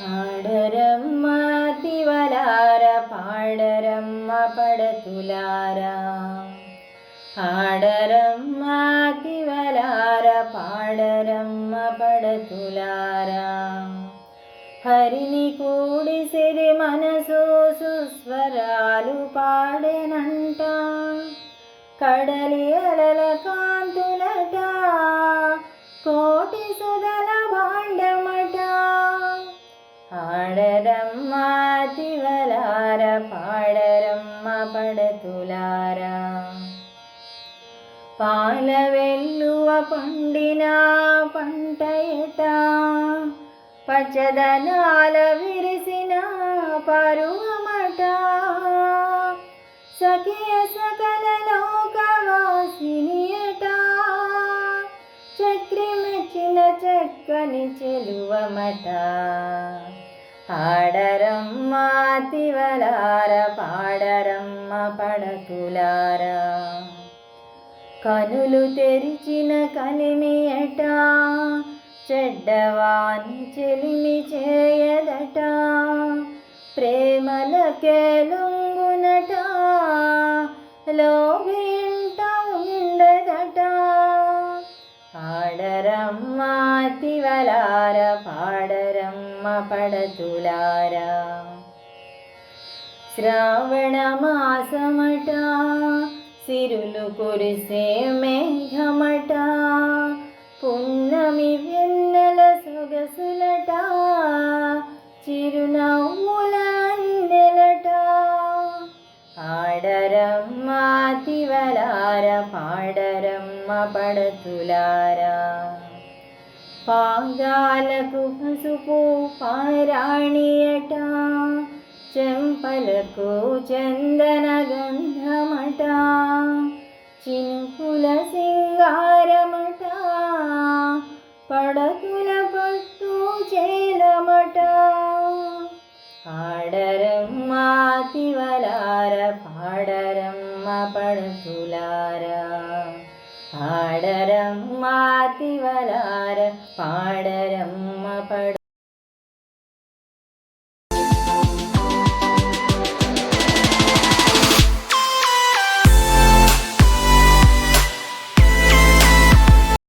పాడరమ్మ తివలార పాడరమ్మ పడతులారా. పాడరమ్మ తివలార పాడరమ్మ పడతులారా. హరిని కూడి సిరి మనసు సుస్వరాలు పాడెనంట. కడలి అలల పాడరమ్మ పడతులారా పాల వెల్లువ పండిన పంట ఎట పచ్చదనాల విరిసిన పరువమట సఖియ సకల లోకవాసినియట చక్రి మెచ్చిన చక్కని చెలువమట ఆడరమ్మ తివలార పాడరమ్మ పడకులారా. కనులు తెరిచిన కలిమియట చెడ్డవాని చెలిమి చేయదట. ప్రేమల కేలుంగునట లోభి పడతులారా శ్రావణ మాసమట సిరులు కురిసే మేఘమట పున్నమి వెన్నెల సొగసులట చిరునవ్వుల అందెలట ఆడరమ్మ తివలార పాడరమ్మ పడతులారా పాదాలకు పసుపు పారాణియట చెంపలకు చందన గంధమట చినుకుల సింగారమట పడతుల పట్టు చేలమట. పాడరమ్మ తివలార పాడరమ్మ పడతులార. పాడరమ్మ తివలార പാടരമ്മ പട